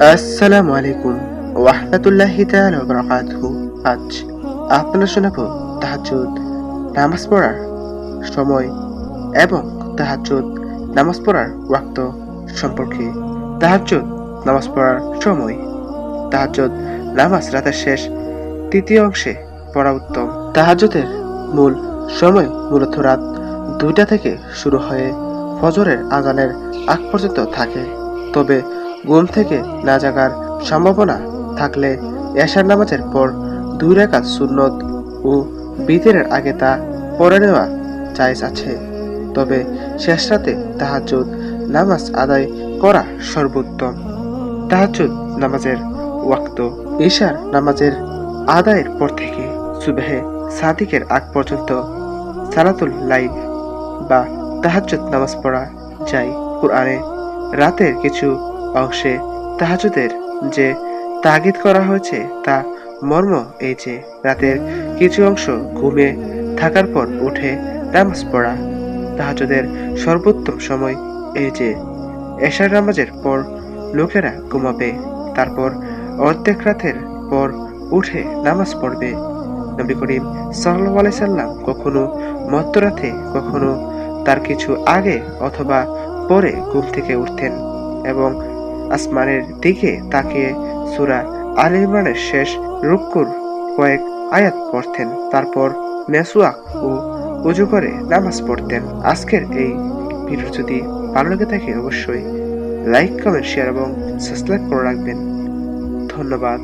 আসসালামু আলাইকুম ওয়াহমাতুল্লাহি তাআলা বারাকাতুহু। আজ আপনারা শোনাবো তাহাজ্জুদ, নামাজ পড়ার সময় এবং তাহাজ্জুদ, নামাজ পড়ার ওয়াক্ত সম্পর্কে। তাহাজ্জুদ, নামাজ পড়ার সময়। তাহাজ্জুদ, নামাজ রাতের শেষ, তৃতীয় অংশে পড়া উত্তম। তাহাজ্জুদের মূল সময় মূলত রাত দুইটা থেকে শুরু হয়ে ফজরের আজানের আগ পর্যন্ত থাকে। তবে ঘুম থেকে না জাগার সম্ভাবনা থাকলে এশার নামাজের পর দুই রেখাত সুন্নত ও বিতিরের আগে তা পড়ে নেওয়া জায়েজ আছে। তবে শেষ রাতে তাহাজ্জুদ নামাজ আদায় করা সর্বোত্তম। তাহাজ্জুদ নামাজের ওয়াক্ত ঈশার নামাজের আদায়ের পর থেকে সুবেহে সাদিকের আগ পর্যন্ত সালাতুল লাইল বা তাহাজ্জুদ নামাজ পড়া যায়। কোরআনে রাতের কিছু অংশে তাহাজুদের যে তাগিদ করা হয়েছে তা মর্ম এই যে রাতের কিছু অংশ ঘুমিয়ে থাকার পর উঠে নামাজ পড়া। তাহাজুদের সর্বোত্তম সময় এই যে এশার নামাজের পর লোকেরা ঘুমাবে, তারপর অর্ধেক রাতের পর উঠে নামাজ পড়বে। নবী করিম সাল্লাহ সাল্লাম কখনো মধ্যরাতে, কখনো তার কিছু আগে অথবা পরে ঘুম থেকে উঠতেন এবং আসমানের দিকে তাকে সুরা আল ইমরানের শেষ রুক্কুর কয়েক আয়াত পড়তেন। তারপর মেসুয়াক ও উজু করে নামাজ পড়তেন। আজকের এই ভিডিও যদি ভালো লেগে থাকে, অবশ্যই লাইক, কমেন্ট, শেয়ার এবং সাবস্ক্রাইব করে রাখবেন। ধন্যবাদ।